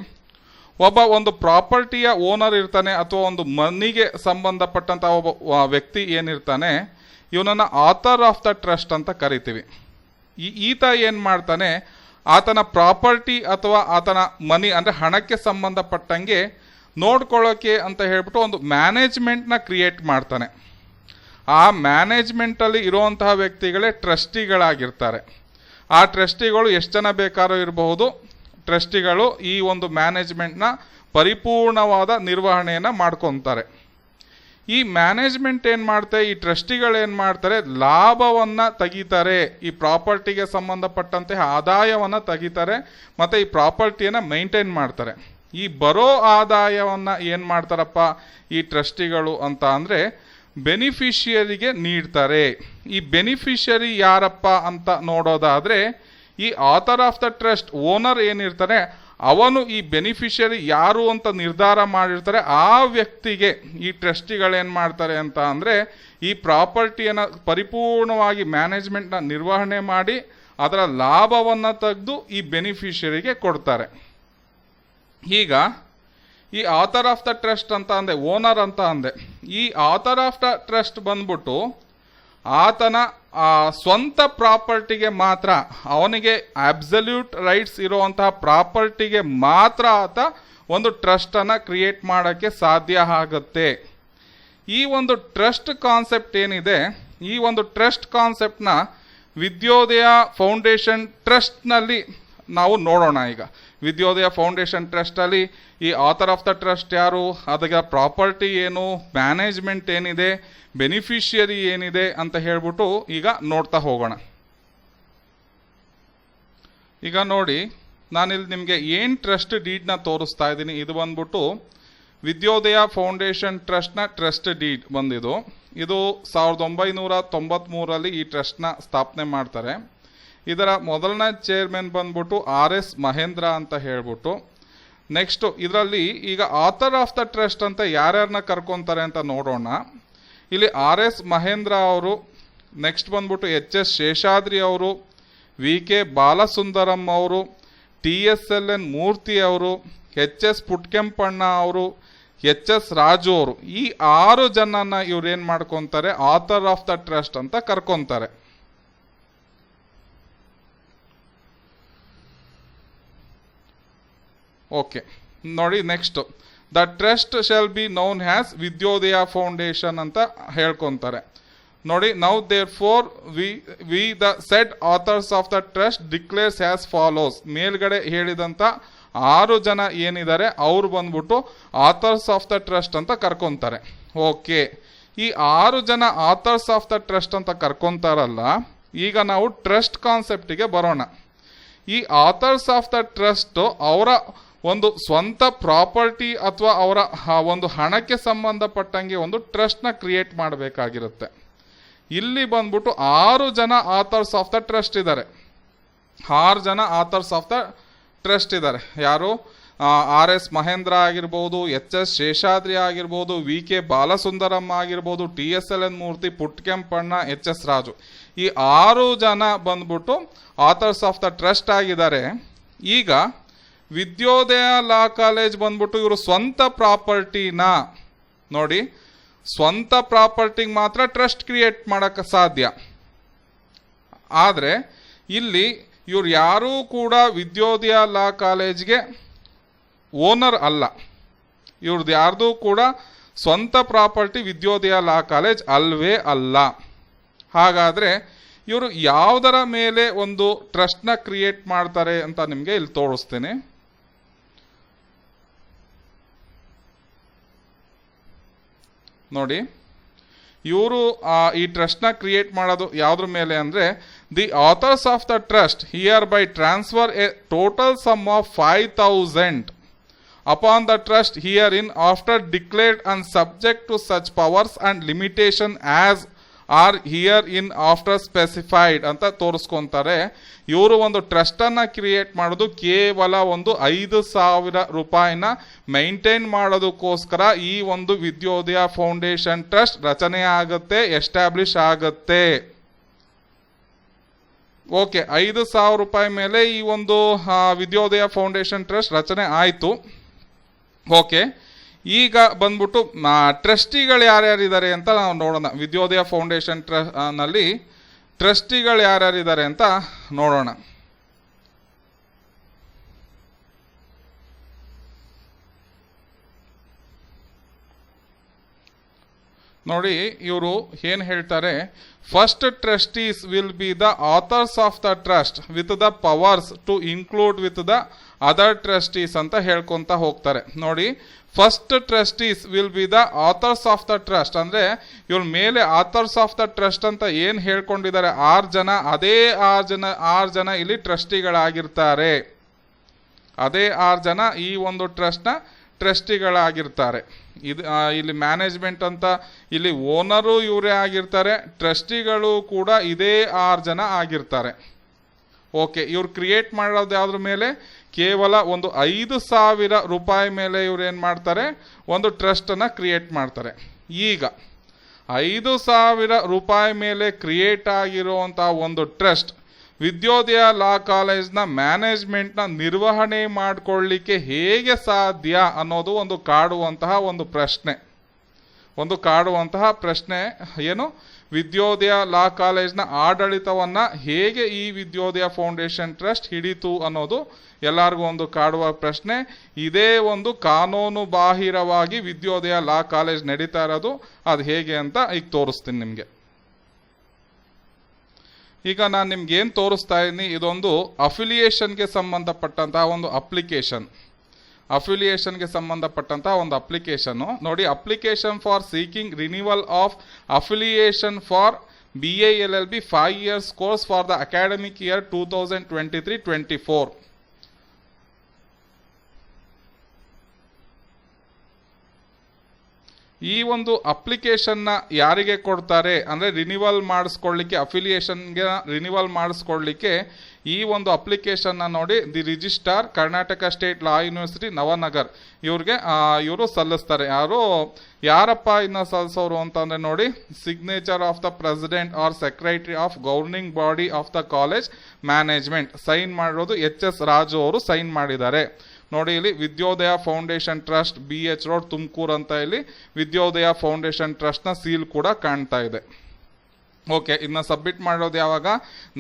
Speaker 1: ಒಬ್ಬ ಒಂದು ಪ್ರಾಪರ್ಟಿಯ ಓನರ್ ಇರ್ತಾನೆ ಅಥವಾ ಒಂದು ಮನಿಗೆ ಸಂಬಂಧಪಟ್ಟಂಥ ಒಬ್ಬ ವ್ಯಕ್ತಿ ಏನಿರ್ತಾನೆ, ಇವನನ್ನು ಆಥರ್ ಆಫ್ ದ ಟ್ರಸ್ಟ್ ಅಂತ ಕರಿತೀವಿ. ಈ, ಈತ ಏನು ಮಾಡ್ತಾನೆ, ಆತನ ಪ್ರಾಪರ್ಟಿ ಅಥವಾ ಆತನ ಮನಿ ಅಂದರೆ ಹಣಕ್ಕೆ ಸಂಬಂಧಪಟ್ಟಂಗೆ ನೋಡ್ಕೊಳ್ಳೋಕೆ ಅಂತ ಹೇಳ್ಬಿಟ್ಟು ಒಂದು ಮ್ಯಾನೇಜ್ಮೆಂಟ್ನ ಕ್ರಿಯೇಟ್ ಮಾಡ್ತಾನೆ. ಆ ಮ್ಯಾನೇಜ್ಮೆಂಟಲ್ಲಿ ಇರುವಂತಹ ವ್ಯಕ್ತಿಗಳೇ ಟ್ರಸ್ಟಿಗಳಾಗಿರ್ತಾರೆ ಆ ಟ್ರಸ್ಟಿಗಳು ಎಷ್ಟು ಜನ ಬೇಕಾದ್ರೂ ಇರಬಹುದು. ಟ್ರಸ್ಟಿಗಳು ಈ ಒಂದು ಮ್ಯಾನೇಜ್ಮೆಂಟ್ನ ಪರಿಪೂರ್ಣವಾದ ನಿರ್ವಹಣೆಯನ್ನು ಮಾಡ್ಕೊತಾರೆ. ಈ ಮ್ಯಾನೇಜ್ಮೆಂಟ್ ಏನು ಮಾಡುತ್ತೆ ಈ ಟ್ರಸ್ಟಿಗಳು ಏನು ಮಾಡ್ತಾರೆ, ಲಾಭವನ್ನು ತೆಗಿತಾರೆ. ಈ ಪ್ರಾಪರ್ಟಿಗೆ ಸಂಬಂಧಪಟ್ಟಂತೆ ಆದಾಯವನ್ನು ತೆಗಿತಾರೆ, ಮತ್ತು ಈ ಪ್ರಾಪರ್ಟಿಯನ್ನು ಮೈಂಟೈನ್ ಮಾಡ್ತಾರೆ. ಈ ಬರೋ ಆದಾಯವನ್ನು ಏನು ಮಾಡ್ತಾರಪ್ಪ? ಈ ಟ್ರಸ್ಟಿಗಳು ಅಂತ ಅಂದರೆ ಬೆನಿಫಿಷಿಯರಿಗೆ ನೀಡ್ತಾರೆ. ಈ ಬೆನಿಫಿಷರಿ ಯಾರಪ್ಪ ಅಂತ ನೋಡೋದಾದರೆ, ಈ author of the trust owner ಏನಿರ್ತಾರೆ, ಅವನು ಈ ಬೆನಿಫಿಷರಿ ಯಾರು ಅಂತ ನಿರ್ಧಾರ ಮಾಡಿರ್ತಾರೆ, ಆ ವ್ಯಕ್ತಿಗೆ ಈ ಟ್ರಸ್ಟಿಗಳೇನು ಮಾಡ್ತಾರೆ ಅಂತ ಅಂದರೆ, ಈ ಪ್ರಾಪರ್ಟಿಯನ್ನು ಪರಿಪೂರ್ಣವಾಗಿ ಮ್ಯಾನೇಜ್ಮೆಂಟ್ನ ನಿರ್ವಹಣೆ ಮಾಡಿ, ಅದರ ಲಾಭವನ್ನು ತೆಗೆದು ಈ ಬೆನಿಫಿಷರಿಗೆ ಕೊಡ್ತಾರೆ. ಈಗ, ಈ ಆಥರ್ ಆಫ್ ದ ಟ್ರಸ್ಟ್ ಅಂತ ಅಂದೆ ಓನರ್ ಅಂತ ಅಂದೆ. ಈ ಆಥರ್ ಆಫ್ ದ ಟ್ರಸ್ಟ್ ಬಂದ್ಬಿಟ್ಟು, ಆತನ ಸ್ವಂತ ಪ್ರಾಪರ್ಟಿಗೆ ಮಾತ್ರ, ಅವನಿಗೆ ಅಬ್ಸಲ್ಯೂಟ್ ರೈಟ್ಸ್ ಇರುವಂತಹ ಪ್ರಾಪರ್ಟಿಗೆ ಮಾತ್ರ ಆತ ಒಂದು ಟ್ರಸ್ಟನ್ನು ಕ್ರಿಯೇಟ್ ಮಾಡೋಕ್ಕೆ ಸಾಧ್ಯ ಆಗುತ್ತೆ. ಈ ಒಂದು ಟ್ರಸ್ಟ್ ಕಾನ್ಸೆಪ್ಟ್ ಏನಿದೆ, ಈ ಒಂದು ಟ್ರಸ್ಟ್ ಕಾನ್ಸೆಪ್ಟ್ನ ವಿದ್ಯೋದಯ ಫೌಂಡೇಶನ್ ಟ್ರಸ್ಟ್ನಲ್ಲಿ ನಾವು ನೋಡೋಣ ಈಗ. ವಿದ್ಯೋದಯ ಫೌಂಡೇಶನ್ ಟ್ರಸ್ಟಲ್ಲಿ ಈ ಆಥರ್ ಆಫ್ ದ ಟ್ರಸ್ಟ್ ಯಾರು ಅದಕ್ಕೆ ಪ್ರಾಪರ್ಟಿ ಏನು ಮ್ಯಾನೇಜ್ಮೆಂಟ್ ಏನಿದೆ ಬೆನಿಫಿಷಿಯರಿ ಏನಿದೆ ಅಂತ ಹೇಳ್ಬಿಟ್ಟು ಈಗ ನೋಡ್ತಾ ಹೋಗೋಣ. ಈಗ ನೋಡಿ, ನಾನಿಲ್ಲಿ ನಿಮಗೆ ಏನು ಟ್ರಸ್ಟ್ ಡೀಡ್ನ ತೋರಿಸ್ತಾ ಇದ್ದೀನಿ. ಇದು ಬಂದ್ಬಿಟ್ಟು ವಿದ್ಯೋದಯ ಫೌಂಡೇಶನ್ ಟ್ರಸ್ಟ್ನ ಟ್ರಸ್ಟ್ ಡೀಡ್ ಬಂದಿದು ಇದು ಸಾವಿರದ ಒಂಬೈನೂರ ತೊಂಬತ್ತ್ಮೂರಲ್ಲಿ ಈ ಟ್ರಸ್ಟ್ನ ಸ್ಥಾಪನೆ ಮಾಡ್ತಾರೆ. ಇದರ ಮೊದಲನೇ ಚೇರ್ಮನ್ ಬಂದ್ಬಿಟ್ಟು ಆರ್ ಎಸ್ ಮಹೇಂದ್ರ ಅಂತ ಹೇಳ್ಬಿಟ್ಟು ನೆಕ್ಸ್ಟು ಇದರಲ್ಲಿ ಈಗ ಆಥರ್ ಆಫ್ ದ ಟ್ರಸ್ಟ್ ಅಂತ ಯಾರ್ಯಾರನ್ನ ಕರ್ಕೊತಾರೆ ಅಂತ ನೋಡೋಣ. ಇಲ್ಲಿ ಆರ್ ಎಸ್ ಮಹೇಂದ್ರ ಅವರು ನೆಕ್ಸ್ಟ್ ಬಂದ್ಬಿಟ್ಟು ಎಚ್ ಎಸ್ ಶೇಷಾದ್ರಿ ಅವರು, ವಿ ಕೆ ಬಾಲಸುಂದರಂ ಅವರು, T S L N Murthy ಅವರು, ಎಚ್ ಎಸ್ ಪುಟ್ಕೆಂಪಣ್ಣ ಅವರು, ಎಚ್ ಎಸ್ ರಾಜು ಅವರು, ಈ ಆರು ಜನನ ಇವ್ರು ಏನು ಮಾಡ್ಕೊತಾರೆ? ಆಥರ್ ಆಫ್ ದ ಟ್ರಸ್ಟ್ ಅಂತ ಕರ್ಕೊಂತಾರೆ. ಓಕೆ ನೋಡಿ next the trust shall be known has Vidyodaya foundation ಅಂತ ಹೇಳ್ಕೊಂತಾರೆ. ನೋಡಿ now therefore we we the set authors of the trust declares has follows ಮೇಲ್ಗಡೆ ಹೇಳಿದಂಥ ಆರು ಜನ ಏನಿದ್ದಾರೆ, ಅವ್ರು ಬಂದ್ಬಿಟ್ಟು ಆಥರ್ಸ್ ಆಫ್ ದ ಟ್ರಸ್ಟ್ ಅಂತ ಕರ್ಕೊತಾರೆ. ಓಕೆ ಈ ಆರು ಜನ ಆಥರ್ಸ್ ಆಫ್ ದ ಟ್ರಸ್ಟ್ ಅಂತ ಕರ್ಕೊಂತಾರಲ್ಲ, ಈಗ ನಾವು ಟ್ರಸ್ಟ್ ಕಾನ್ಸೆಪ್ಟಿಗೆ ಬರೋಣ. ಈ ಆಥರ್ಸ್ ಆಫ್ ದ ಟ್ರಸ್ಟ್ ಅವರ ಒಂದು ಸ್ವಂತ ಪ್ರಾಪರ್ಟಿ ಅಥವಾ ಅವರ ಒಂದು ಹಣಕ್ಕೆ ಸಂಬಂಧಪಟ್ಟಂಗೆ ಒಂದು ಟ್ರಸ್ಟ್ನ ಕ್ರಿಯೇಟ್ ಮಾಡಬೇಕಾಗಿರುತ್ತೆ. ಇಲ್ಲಿ ಬಂದ್ಬಿಟ್ಟು ಆರು ಜನ ಆಥರ್ಸ್ ಆಫ್ ದ ಟ್ರಸ್ಟ್ ಇದ್ದಾರೆ. ಆರು ಜನ ಆಥರ್ಸ್ ಆಫ್ ದ ಟ್ರಸ್ಟ್ ಇದ್ದಾರೆ. ಯಾರು? ಆರ್ ಎಸ್ ಮಹೇಂದ್ರ ಆಗಿರ್ಬೋದು, ಎಚ್ ಎಸ್ ಶೇಷಾದ್ರಿ ಆಗಿರ್ಬೋದು, ವಿ ಕೆ ಬಾಲಸುಂದರಂ ಆಗಿರ್ಬೋದು, T S L N Murthy, Putkempanna, H S Raju. ಈ ಆರು ಜನ ಬಂದ್ಬಿಟ್ಟು ಆಥರ್ಸ್ ಆಫ್ ದ ಟ್ರಸ್ಟ್ ಆಗಿದ್ದಾರೆ. ಈಗ ವಿದ್ಯೋದಯ ಲಾ ಕಾಲೇಜ್ ಬಂದ್ಬಿಟ್ಟು ಇವರು ಸ್ವಂತ ಪ್ರಾಪರ್ಟಿನ, ನೋಡಿ, ಸ್ವಂತ ಪ್ರಾಪರ್ಟಿಗೆ ಮಾತ್ರ ಟ್ರಸ್ಟ್ ಕ್ರಿಯೇಟ್ ಮಾಡೋಕ್ಕೆ ಸಾಧ್ಯ. ಆದರೆ, ಇಲ್ಲಿ ಇವ್ರು ಯಾರೂ ಕೂಡ ವಿದ್ಯೋದಯ ಲಾ ಕಾಲೇಜ್ಗೆ ಓನರ್ ಅಲ್ಲ. ಇವ್ರದ್ದು ಯಾರ್ದೂ ಕೂಡ ಸ್ವಂತ ಪ್ರಾಪರ್ಟಿ ವಿದ್ಯೋದಯ ಲಾ ಕಾಲೇಜ್ ಅಲ್ವೇ ಅಲ್ಲ. ಹಾಗಾದರೆ, ಇವರು ಯಾವುದರ ಮೇಲೆ ಒಂದು ಟ್ರಸ್ಟ್ನ ಕ್ರಿಯೇಟ್ ಮಾಡ್ತಾರೆ ಅಂತ ನಿಮಗೆ ಇಲ್ಲಿ ತೋರಿಸ್ತೀನಿ. ನೋಡಿ. ಇವರು ಈ ಟ್ರಸ್ಟ್ನ ಕ್ರಿಯೇಟ್ ಮಾಡೋದು ಯಾವುದ್ರ ಮೇಲೆ ಅಂದರೆ the authors of the trust hereby transfer a total sum of five thousand upon the trust hereinafter declared and subject to such powers and limitation as are hereinafter specified ಅಂತ ತೋರಿಸ್ಕೊಂತಾರೆ. ಇವರು ಒಂದು ಟ್ರಸ್ಟನ್ನು ಕ್ರಿಯೇಟ್ ಮಾಡೋದು ಕೇವಲ ಒಂದು ಐದು ಸಾವಿರ ರೂಪಾಯಿನ ಮೈಂಟೈನ್ ಮಾಡೋದಕ್ಕೋಸ್ಕರ ಈ ಒಂದು ವಿದ್ಯೋದಯ ಫೌಂಡೇಶನ್ ಟ್ರಸ್ಟ್ ರಚನೆ ಆಗುತ್ತೆ ಎಸ್ಟಾಬ್ಲಿಷ್ ಆಗುತ್ತೆ. ಓಕೆ ಐದು ಸಾವಿರ ರೂಪಾಯಿ ಮೇಲೆ ಈ ಒಂದು ವಿದ್ಯೋದಯ ಫೌಂಡೇಶನ್ ಟ್ರಸ್ಟ್ ರಚನೆ ಆಯಿತು. ಓಕೆ ಈಗ ಬಂದ್ಬಿಟ್ಟು ಟ್ರಸ್ಟಿಗಳು ಯಾರ್ಯಾರಿದ್ದಾರೆ ಅಂತ ನಾವು ನೋಡೋಣ. ವಿದ್ಯೋದಯ ಫೌಂಡೇಶನ್ ಟ್ರ ನಲ್ಲಿ ಟ್ರಸ್ಟಿಗಳು ಯಾರ್ಯಾರಿದ್ದಾರೆ ಅಂತ ನೋಡೋಣ. ನೋಡಿ, ಇವರು ಏನು ಹೇಳ್ತಾರೆ? First trustees will be the authors of the trust with the powers to include with the other trustees ಅಂತ ಹೇಳ್ಕೊಂತ ಹೋಗ್ತಾರೆ. ನೋಡಿ first trustees will be the authors of the trust ಅಂದ್ರೆ, ಇವ್ರ ಮೇಲೆ ಆಥರ್ಸ್ ಆಫ್ ದ ಟ್ರಸ್ಟ್ ಅಂತ ಏನ್ ಹೇಳ್ಕೊಂಡಿದ್ದಾರೆ? ಆರು ಜನ, ಅದೇ ಆರು ಜನ ಆರು ಜನ ಇಲ್ಲಿ ಟ್ರಸ್ಟಿಗಳಾಗಿರ್ತಾರೆ ಅದೇ ಆರು ಜನ ಈ ಒಂದು ಟ್ರಸ್ಟ್ನ ಟ್ರಸ್ಟಿಗಳಾಗಿರ್ತಾರೆ ಇದು ಇಲ್ಲಿ ಮ್ಯಾನೇಜ್ಮೆಂಟ್ ಅಂತ ಇಲ್ಲಿ ಓನರು ಇವರೇ ಆಗಿರ್ತಾರೆ ಟ್ರಸ್ಟಿಗಳು ಕೂಡ ಇದೇ ಆರು ಜನ ಆಗಿರ್ತಾರೆ. ಓಕೆ ಇವ್ರು ಕ್ರಿಯೇಟ್ ಮಾಡೋದು ಯಾವ್ದ್ರ ಮೇಲೆ? ಕೇವಲ ಒಂದು ಐದು ಸಾವಿರ ರೂಪಾಯಿ ಮೇಲೆ ಇವ್ರು ಏನು ಮಾಡ್ತಾರೆ? ಒಂದು ಟ್ರಸ್ಟನ್ನು ಕ್ರಿಯೇಟ್ ಮಾಡ್ತಾರೆ. ಈಗ, ಐದು ಸಾವಿರ ರೂಪಾಯಿ ಮೇಲೆ ಕ್ರಿಯೇಟ್ ಆಗಿರುವಂಥ ಒಂದು ಟ್ರಸ್ಟ್ ವಿದ್ಯೋದಯ ಲಾ ಕಾಲೇಜ್ನ ಮ್ಯಾನೇಜ್ಮೆಂಟ್ನ ನಿರ್ವಹಣೆ ಮಾಡಿಕೊಳ್ಳಿಕ್ಕೆ ಹೇಗೆ ಸಾಧ್ಯ ಅನ್ನೋದು ಒಂದು ಕಾಡುವಂತಹ ಒಂದು ಪ್ರಶ್ನೆ. ಒಂದು ಕಾಡುವಂತಹ ಪ್ರಶ್ನೆ, ಏನು? ವಿದ್ಯೋದಯ ಲಾ ಕಾಲೇಜ್ನ ಆಡಳಿತವನ್ನ ಹೇಗೆ ಈ ವಿದ್ಯೋದಯ ಫೌಂಡೇಶನ್ ಟ್ರಸ್ಟ್ ಹಿಡಿತು ಅನ್ನೋದು ಎಲ್ಲರಿಗೂ ಒಂದು ಕಾಡುವ ಪ್ರಶ್ನೆ. ಇದೇ ಒಂದು ಕಾನೂನು ಬಾಹಿರವಾಗಿ ವಿದ್ಯೋದಯ ಲಾ ಕಾಲೇಜ್ ನಡೀತಾ ಇರೋದು. ಅದು ಹೇಗೆ ಅಂತ ಈಗ ತೋರಿಸ್ತೀನಿ ನಿಮಗೆ. ಈಗ ನಾನು ನಿಮ್ಗೆ ಏನು ತೋರಿಸ್ತಾ ಇದ್ದೀನಿ ಇದೊಂದು ಅಫಿಲಿಯೇಷನ್ಗೆ ಸಂಬಂಧಪಟ್ಟಂತಹ ಒಂದು ಅಪ್ಲಿಕೇಶನ್ ಅಫಿಲಿಯೇಷನ್ಗೆ ಸಂಬಂಧಪಟ್ಟಂತಹ ಒಂದು ಅಪ್ಲಿಕೇಶನ್ನು ನೋಡಿ application for seeking renewal of affiliation for B A L L B five years course for the academic year two thousand twenty three twenty four ಈ ಒಂದು ಅಪ್ಲಿಕೇಶನ್ನ ಯಾರಿಗೆ ಕೊಡ್ತಾರೆ? ಅಂದರೆ ರಿನಿವಲ್ ಮಾಡಿಸ್ಕೊಳ್ಳಿಕ್ಕೆ ಅಫಿಲಿಯೇಷನ್ಗೆ ರಿನಿವಲ್ ಮಾಡಿಸ್ಕೊಳ್ಳಿಕ್ಕೆ ಈ ಒಂದು ಅಪ್ಲಿಕೇಶನ್ನ ನೋಡಿ the registrar Karnataka state law university Navanagar ಇವ್ರಿಗೆ ಇವರು ಸಲ್ಲಿಸ್ತಾರೆ. ಯಾರು, ಯಾರಪ್ಪ ಇನ್ನು ಸಲ್ಲಿಸೋರು ಅಂತಂದ್ರೆ ನೋಡಿ signature of the president or secretary of governing body of the college management sign ಮಾಡಿರೋದು ಎಚ್ ಎಸ್ ರಾಜು ಅವರು ಸೈನ್ ಮಾಡಿದ್ದಾರೆ. ನೋಡಿ ಇಲ್ಲಿ, Vidyodaya foundation trust B H road Tumakuru ಅಂತ ಇಲ್ಲಿ ವಿದ್ಯೋದಯ ಫೌಂಡೇಶನ್ ಟ್ರಸ್ಟ್ನ ಸೀಲ್ ಕೂಡ ಕಾಣ್ತಾ ಇದೆ. ಓಕೆ ಇದನ್ನ ಸಬ್ಮಿಟ್ ಮಾಡೋದು ಯಾವಾಗ?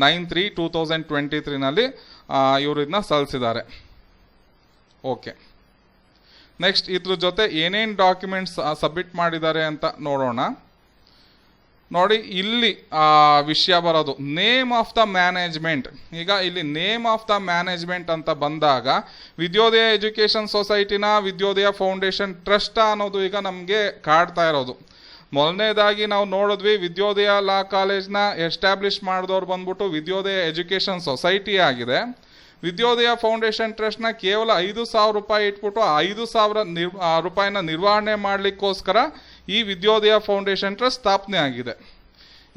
Speaker 1: Nine three two thousand twenty ತ್ರೀನಲ್ಲಿ ಇವರು ಇದನ್ನ ಸಲ್ಲಿಸಿದ್ದಾರೆ ಓಕೆ. ನೆಕ್ಸ್ಟ್ ಇದ್ರ ಜೊತೆ ಏನೇನು ಡಾಕ್ಯುಮೆಂಟ್ಸ್ ಸಬ್ಮಿಟ್ ಮಾಡಿದ್ದಾರೆ ಅಂತ ನೋಡೋಣ. ನೋಡಿ, ಇಲ್ಲಿ ವಿಷಯ ಬರೋದು. ನೇಮ್ ಆಫ್ ದ ಮ್ಯಾನೇಜ್ಮೆಂಟ್ ಈಗ ಇಲ್ಲಿ ನೇಮ್ ಆಫ್ ದ ಮ್ಯಾನೇಜ್ಮೆಂಟ್ ಅಂತ ಬಂದಾಗ, ವಿದ್ಯೋದಯ ಎಜುಕೇಷನ್ ಸೊಸೈಟಿನ ವಿದ್ಯೋದಯ ಫೌಂಡೇಶನ್ ಟ್ರಸ್ಟ್ ಅನ್ನೋದು ಈಗ ನಮಗೆ ಕಾಡ್ತಾ ಇರೋದು. ಮೊದಲನೇದಾಗಿ ನಾವು ನೋಡಿದ್ವಿ ವಿದ್ಯೋದಯ ಲಾ ಕಾಲೇಜ್ನ ಎಸ್ಟಾಬ್ಲಿಷ್ ಮಾಡಿದವ್ರು ಬಂದ್ಬಿಟ್ಟು ವಿದ್ಯೋದಯ ಎಜುಕೇಷನ್ ಸೊಸೈಟಿ ಆಗಿದೆ. ವಿದ್ಯೋದಯ ಫೌಂಡೇಶನ್ ಟ್ರಸ್ಟ್ನ ಕೇವಲ ಐದು ಸಾವಿರ ರೂಪಾಯಿ ಇಟ್ಬಿಟ್ಟು ಐದು ಸಾವಿರ ನಿರ್ ರೂಪಾಯಿನ ನಿರ್ವಹಣೆ ಮಾಡಲಿಕ್ಕೋಸ್ಕರ ಈ ವಿದ್ಯೋದಯ ಫೌಂಡೇಶನ್ ಟ್ರಸ್ಟ್ ಸ್ಥಾಪನೆ ಆಗಿದೆ.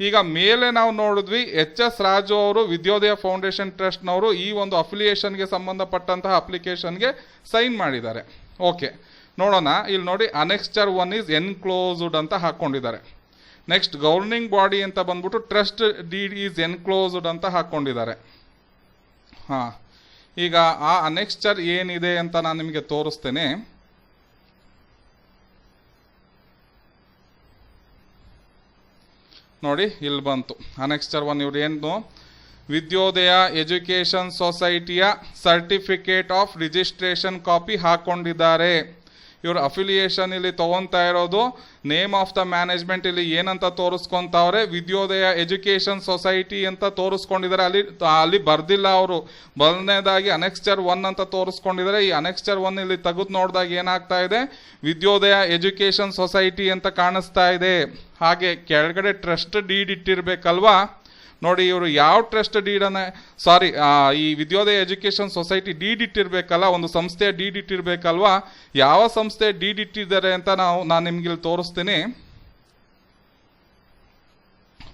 Speaker 1: ಈಗ ಮೇಲೆ ನಾವು ನೋಡಿದ್ವಿ ಎಚ್ ಎಸ್ ರಾಜು ಅವರು ವಿದ್ಯೋದಯ ಫೌಂಡೇಶನ್ ಟ್ರಸ್ಟ್ನವರು ಈ ಒಂದು ಅಫಿಲಿಯೇಷನ್ಗೆ ಸಂಬಂಧಪಟ್ಟಂತಹ ಅಪ್ಲಿಕೇಶನ್ಗೆ ಸೈನ್ ಮಾಡಿದ್ದಾರೆ. ಓಕೆ. ನೋಡೋಣ. ಇಲ್ಲಿ ನೋಡಿ ಅನೆಕ್ಸ್ಚರ್ ಒನ್ ಈಸ್ ಎನ್ಕ್ಲೋಸ್ಡ್ ಅಂತ ಹಾಕ್ಕೊಂಡಿದ್ದಾರೆ ನೆಕ್ಸ್ಟ್ ಗವರ್ನಿಂಗ್ ಬಾಡಿ ಅಂತ ಬಂದ್ಬಿಟ್ಟು ಟ್ರಸ್ಟ್ ಡೀಡ್ ಈಸ್ ಎನ್ಕ್ಲೋಸ್ಡ್ ಅಂತ ಹಾಕ್ಕೊಂಡಿದ್ದಾರೆ ಹಾಂ. ಈಗ ಆ ಅನೆಕ್ಸ್ಚರ್ ಏನಿದೆ ಅಂತ ನಾನು ನಿಮಗೆ ತೋರಿಸ್ತೇನೆ. ನೋಡಿ, ಇಲ್ಲಿ ಬಂತು. ಅನೆಕ್ಸ್ಚರ್ ಒನ್ ಇವ್ರು ಏನು? ವಿದ್ಯೋದಯ ಎಜುಕೇಷನ್ ಸೊಸೈಟಿಯ ಸರ್ಟಿಫಿಕೇಟ್ ಆಫ್ ರಿಜಿಸ್ಟ್ರೇಷನ್ ಕಾಪಿ ಹಾಕೊಂಡಿದ್ದಾರೆ. ಇವ್ರ ಅಫಿಲಿಯೇಷನ್ ಇಲ್ಲಿ ತಗೊಂತಾ ಇರೋದು ನೇಮ್ ಆಫ್ ದ ಮ್ಯಾನೇಜ್ಮೆಂಟ್ ಇಲ್ಲಿ ಏನಂತ ತೋರಿಸ್ಕೊಂತವ್ರೆ, ವಿದ್ಯೋದಯ ಎಜುಕೇಷನ್ ಸೊಸೈಟಿ ಅಂತ ತೋರಿಸ್ಕೊಂಡಿದ್ದಾರೆ ಅಲ್ಲಿ ಅಲ್ಲಿ ಬರ್ದಿಲ್ಲ ಅವರು. ಮೊದಲನೇದಾಗಿ ಅನೆಕ್ಸ್ಚರ್ ಒನ್ ಅಂತ ತೋರಿಸ್ಕೊಂಡಿದ್ದಾರೆ ಈ ಅನೆಕ್ಸ್ಚರ್ ಒನ್ ಇಲ್ಲಿ ತೆಗೆದು ನೋಡಿದಾಗ ಏನಾಗ್ತಾ ಇದೆ? ವಿದ್ಯೋದಯ ಎಜುಕೇಷನ್ ಸೊಸೈಟಿ ಅಂತ ಕಾಣಿಸ್ತಾ ಇದೆ. ಹಾಗೆ ಕೆಳಗಡೆ ಟ್ರಸ್ಟ್ ಡೀಡ್ ಇಟ್ಟಿರ್ಬೇಕಲ್ವಾ? ನೋಡಿ, ಇವರು ಯಾವ ಟ್ರಸ್ಟ್ ಡೀಡನ್ನ ಸಾರಿ ಈ ವಿದ್ಯೋದಯ ಎಜುಕೇಷನ್ ಸೊಸೈಟಿ ಡೀಡ್ ಇಟ್ಟಿರ್ಬೇಕಲ್ಲ, ಒಂದು ಸಂಸ್ಥೆ ಡೀಡ್ ಇಟ್ಟಿರ್ಬೇಕಲ್ವಾ? ಯಾವ ಸಂಸ್ಥೆ ಡೀಡ್ ಇಟ್ಟಿದ್ದಾರೆ ಅಂತ ನಾವು, ನಾನು ನಿಮ್ಗೆ ಇಲ್ಲಿ ತೋರಿಸ್ತೀನಿ.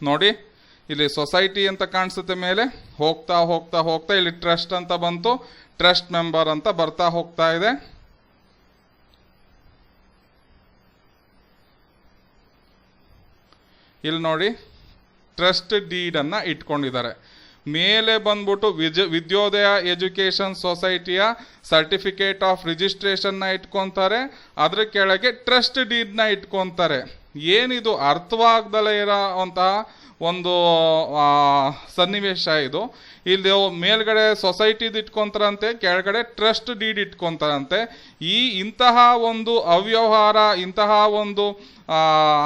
Speaker 1: ನೋಡಿ, ಇಲ್ಲಿ ಸೊಸೈಟಿ ಅಂತ ಕಾಣಿಸುತ್ತೆ ಮೇಲೆ, ಹೋಗ್ತಾ ಹೋಗ್ತಾ ಹೋಗ್ತಾ ಇಲ್ಲಿ ಟ್ರಸ್ಟ್ ಅಂತ ಬಂತು ಟ್ರಸ್ಟ್ ಮೆಂಬರ್ ಅಂತ ಬರ್ತಾ ಹೋಗ್ತಾ ಇದೆ. ಇಲ್ಲಿ ನೋಡಿ ಟ್ರಸ್ಟ್ ಡೀಡನ್ನು ಇಟ್ಕೊಂಡಿದ್ದಾರೆ. ಮೇಲೆ ಬಂದ್ಬಿಟ್ಟು ವಿಜ, ವಿದ್ಯೋದಯ ಎಜುಕೇಷನ್ ಸೊಸೈಟಿಯ ಸರ್ಟಿಫಿಕೇಟ್ ಆಫ್ ರಿಜಿಸ್ಟ್ರೇಷನ್ನ ಇಟ್ಕೊತಾರೆ, ಅದ್ರ ಕೆಳಗೆ ಟ್ರಸ್ಟ್ ಡೀಡ್ನ ಇಟ್ಕೊತಾರೆ. ಏನಿದು ಅರ್ಥವಾಗ್ದಲೇ ಇರೋ ಅಂತಹ ಒಂದು ಸನ್ನಿವೇಶ ಇದು. ಇಲ್ಲಿ ಮೇಲ್ಗಡೆ ಸೊಸೈಟಿದು ಇಟ್ಕೊಂತಾರಂತೆ, ಕೆಳಗಡೆ ಟ್ರಸ್ಟ್ ಡೀಡ್ ಇಟ್ಕೊಂತಾರಂತೆ. ಈ ಇಂತಹ ಒಂದು ಅವ್ಯವಹಾರ, ಇಂತಹ ಒಂದು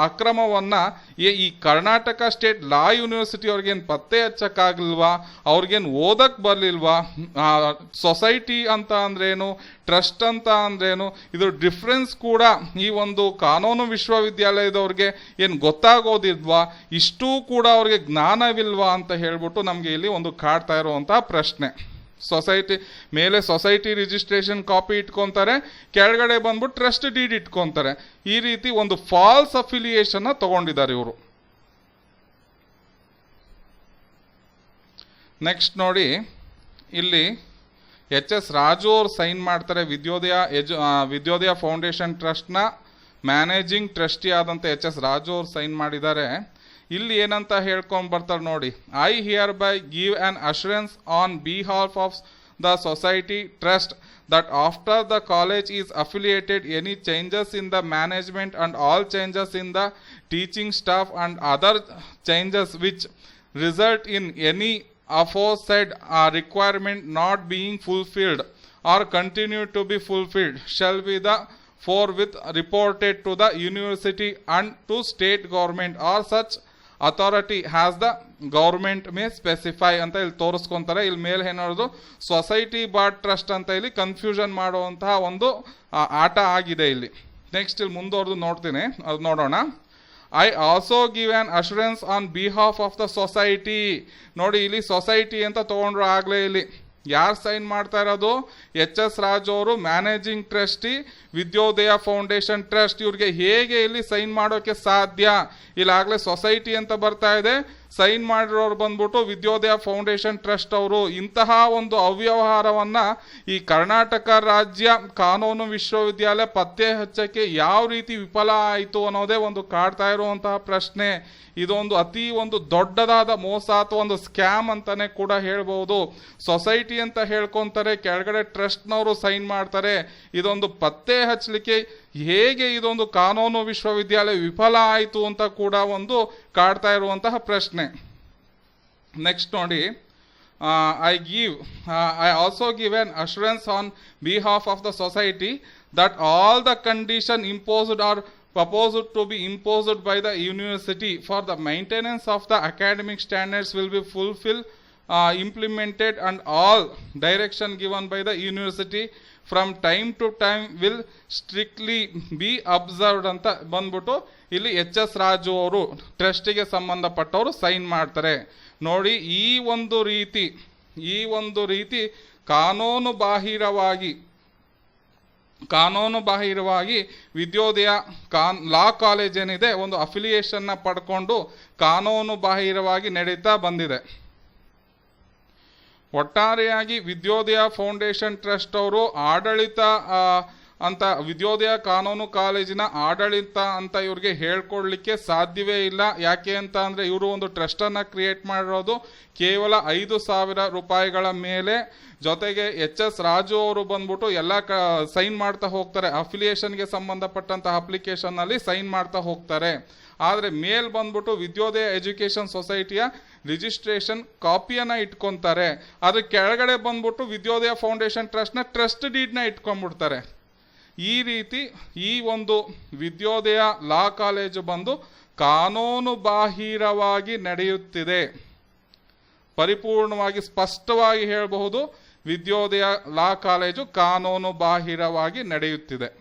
Speaker 1: ಅಕ್ರಮವನ್ನು ಈ ಕರ್ನಾಟಕ ಸ್ಟೇಟ್ ಲಾ ಯೂನಿವರ್ಸಿಟಿ ಅವ್ರಿಗೇನು ಪತ್ತೆ ಹಚ್ಚಕ್ಕಾಗಲ್ವಾ ಅವ್ರಿಗೇನು ಓದಕ್ಕೆ ಬರಲಿಲ್ವಾ? ಸೊಸೈಟಿ ಅಂತ ಅಂದ್ರೇನು? ಟ್ರಸ್ಟ್ ಅಂತ ಅಂದ್ರೇನು? ಇದು ಡಿಫ್ರೆನ್ಸ್ ಕೂಡ ಈ ಒಂದು ಕಾನೂನು ವಿಶ್ವವಿದ್ಯಾಲಯದವ್ರಿಗೆ ಏನು ಗೊತ್ತಾಗೋದಿಲ್ವಾ? ಇಷ್ಟೂ ಕೂಡ ಅವ್ರಿಗೆ ಜ್ಞಾನವಿಲ್ವಾ ಅಂತ ಹೇಳ್ಬಿಟ್ಟು ನಮಗೆ ಇಲ್ಲಿ ಒಂದು ಕಾಡ್ತಾ ಇರುವಂತಹ ಪ್ರಶ್ನೆ. ಸೊಸೈಟಿ ಮೇಲೆ ಸೊಸೈಟಿ ರಿಜಿಸ್ಟ್ರೇಷನ್ ಕಾಪಿ ಇಟ್ಕೊಂತಾರೆ, ಕೆಳಗಡೆ ಬಂದ್ಬಿಟ್ಟು ಟ್ರಸ್ಟ್ ಡೀಡ್ ಇಟ್ಕೊಂತಾರೆ. ಈ ರೀತಿ ಒಂದು ಫಾಲ್ಸ್ ಅಫಿಲಿಯೇಷನ್ ತಗೊಂಡಿದ್ದಾರೆ ಇವರು. ನೆಕ್ಸ್ಟ್ ನೋಡಿ, ಇಲ್ಲಿ ಎಚ್ ಎಸ್ ರಾಜು ಅವ್ರು ಸೈನ್ ಮಾಡ್ತಾರೆ, ವಿದ್ಯೋದಯ ಎಜು ವಿದ್ಯೋದಯ ಫೌಂಡೇಶನ್ ಟ್ರಸ್ಟ್ನ ಮ್ಯಾನೇಜಿಂಗ್ ಟ್ರಸ್ಟಿ ಆದಂಥ ಎಚ್ ಎಸ್ ರಾಜು ಅವ್ರು ಸೈನ್ ಮಾಡಿದ್ದಾರೆ. ಇಲ್ಲಿ ಏನಂತ ಹೇಳ್ಕೊಂಡ್ ಬರ್ತಾರೆ ನೋಡಿ I hereby give an assurance on behalf of the society trust that after the college is affiliated any changes in the management and all changes in the teaching staff and other changes which result in any aforesaid uh, requirement not being fulfilled or continue to be fulfilled shall be the forthwith reported to the university and to state government or such authority has the government may specify ಅಂತ ಇಲ್ಲಿ ತೋರಿಸ್ಕೊಂತಾರೆ. ಇಲ್ಲಿ ಮೇಲೆ ಏನೋದು society ಬಾಡ್ trust ಅಂತ ಇಲ್ಲಿ confusion ಮಾಡುವಂತಹ ಒಂದು ಆಟ ಆಗಿದೆ ಇಲ್ಲಿ. ನೆಕ್ಸ್ಟ್ ಇಲ್ಲಿ ಮುಂದುವರೆದು ನೋಡ್ತೀನಿ. ಅದು ನೋಡೋಣ. I also give an assurance on behalf of the society ನೋಡಿ, ಇಲ್ಲಿ ಸೊಸೈಟಿ ಅಂತ ತಗೊಂಡ್ರು ಆಗ್ಲೇ ಇಲ್ಲಿ. ಯಾರು ಸೈನ್ ಮಾಡ್ತಾ ಇರೋದು? ಎಚ್ ಎಸ್ ರಾಜ್ ಅವರು managing trustee, Vidyodaya foundation trust, ಇವ್ರಿಗೆ ಹೇಗೆ ಇಲ್ಲಿ ಸೈನ್ ಮಾಡೋಕೆ ಸಾಧ್ಯ? ಇಲ್ಲಾಗಲೇ ಸೊಸೈಟಿ ಅಂತ ಬರ್ತಾ ಇದೆ. ಸೈನ್ ಮಾಡಿರೋರು ಬಂದ್ಬಿಟ್ಟು ವಿದ್ಯೋದಯ ಫೌಂಡೇಶನ್ ಟ್ರಸ್ಟ್ ಅವರು ಇಂತಹ ಒಂದು ಅವ್ಯವಹಾರವನ್ನ ಈ ಕರ್ನಾಟಕ ರಾಜ್ಯ ಕಾನೂನು ವಿಶ್ವವಿದ್ಯಾಲಯ ಪತ್ತೆ ಹಚ್ಚಕ್ಕೆ ಯಾವ ರೀತಿ ವಿಫಲ ಆಯಿತು ಅನ್ನೋದೇ ಒಂದು ಕಾಡ್ತಾ ಇರುವಂತಹ ಪ್ರಶ್ನೆ. ಇದೊಂದು ಅತಿ ಒಂದು ದೊಡ್ಡದಾದ ಮೋಸ ಅಥವಾ ಒಂದು ಸ್ಕ್ಯಾಮ್ ಅಂತಾನೆ ಕೂಡ ಹೇಳ್ಬಹುದು. ಸೊಸೈಟಿ ಅಂತ ಹೇಳ್ಕೊಂತಾರೆ, ಕೆಳಗಡೆ ಟ್ರಸ್ಟ್ನವರು ಸೈನ್ ಮಾಡ್ತಾರೆ. ಇದೊಂದು ಪತ್ತೆ ಹಚ್ಚಲಿಕ್ಕೆ ಹೇಗೆ ಇದೊಂದು ಕಾನೂನು ವಿಶ್ವವಿದ್ಯಾಲಯ ವಿಫಲ ಆಯಿತು ಅಂತ ಕೂಡ ಒಂದು ಕಾಡ್ತಾ ಇರುವಂತಹ ಪ್ರಶ್ನೆ. ನೆಕ್ಸ್ಟ್ ನೋಡಿ I give I also give an assurance on behalf of the society that all the condition imposed or proposed to be imposed by the university for the maintenance of the academic standards will be fulfil implemented and all direction given by the university from time to time will strictly be observed ಅಂತ ಬಂದ್ಬಿಟ್ಟು ಇಲ್ಲಿ H S Raju ಅವರು ಟ್ರಸ್ಟಿಗೆ ಸಂಬಂಧಪಟ್ಟವರು sign ಮಾಡ್ತಾರೆ. ನೋಡಿ, ಈ ಒಂದು ರೀತಿ, ಈ ಒಂದು ರೀತಿ ಕಾನೂನು ಬಾಹಿರವಾಗಿ ಕಾನೂನು ಬಾಹಿರವಾಗಿ ವಿದ್ಯೋದಯ ಕಾನ್ ಲಾ ಕಾಲೇಜ್ ಏನಿದೆ, ಒಂದು ಅಫಿಲಿಯೇಷನ್ನ ಪಡ್ಕೊಂಡು ಕಾನೂನು ಬಾಹಿರವಾಗಿ ನಡೀತಾ ಬಂದಿದೆ. ಒಟ್ಟಾರೆಯಾಗಿ ವಿದ್ಯೋದಯ ಫೌಂಡೇಶನ್ ಟ್ರಸ್ಟ್ ಅವರು ಆಡಳಿತ ಅಂತ, ವಿದ್ಯೋದಯ ಕಾನೂನು ಕಾಲೇಜಿನ ಆಡಳಿತ ಅಂತ ಇವ್ರಿಗೆ ಹೇಳ್ಕೊಡ್ಲಿಕ್ಕೆ ಸಾಧ್ಯವೇ ಇಲ್ಲ. ಯಾಕೆ ಅಂತ ಅಂದರೆ ಇವರು ಒಂದು ಟ್ರಸ್ಟನ್ನು ಕ್ರಿಯೇಟ್ ಮಾಡಿರೋದು ಕೇವಲ ಐದು ಸಾವಿರ ರೂಪಾಯಿಗಳ ಮೇಲೆ. ಜೊತೆಗೆ ಎಚ್ ಎಸ್ ರಾಜು ಅವರು ಬಂದ್ಬಿಟ್ಟು ಎಲ್ಲ ಕ, ಸೈನ್ ಮಾಡ್ತಾ ಹೋಗ್ತಾರೆ. ಅಫಿಲಿಯೇಷನ್ಗೆ ಸಂಬಂಧಪಟ್ಟಂಥ ಅಪ್ಲಿಕೇಶನ್ನಲ್ಲಿ ಸೈನ್ ಮಾಡ್ತಾ ಹೋಗ್ತಾರೆ. ಆದರೆ ಮೇಲ್ ಬಂದ್ಬಿಟ್ಟು ವಿದ್ಯೋದಯ ಎಜುಕೇಷನ್ ಸೊಸೈಟಿಯ ರಿಜಿಸ್ಟ್ರೇಷನ್ ಕಾಪಿಯನ್ನ ಇಟ್ಕೊಂತಾರೆ. ಅದ್ರ ಕೆಳಗಡೆ ಬಂದ್ಬಿಟ್ಟು ವಿದ್ಯೋದಯ ಫೌಂಡೇಶನ್ ಟ್ರಸ್ಟ್ನ ಟ್ರಸ್ಟ್ ಡೀಡ್ನ ಇಟ್ಕೊಂಡ್ಬಿಡ್ತಾರೆ. ಈ ರೀತಿ ಈ ಒಂದು ವಿದ್ಯೋದಯ ಲಾ ಕಾಲೇಜು ಬಂದು ಕಾನೂನು ಬಾಹಿರವಾಗಿ ನಡೆಯುತ್ತಿದೆ. ಪರಿಪೂರ್ಣವಾಗಿ ಸ್ಪಷ್ಟವಾಗಿ ಹೇಳಬಹುದು, ವಿದ್ಯೋದಯ ಲಾ ಕಾಲೇಜು ಕಾನೂನು ಬಾಹಿರವಾಗಿ ನಡೆಯುತ್ತಿದೆ.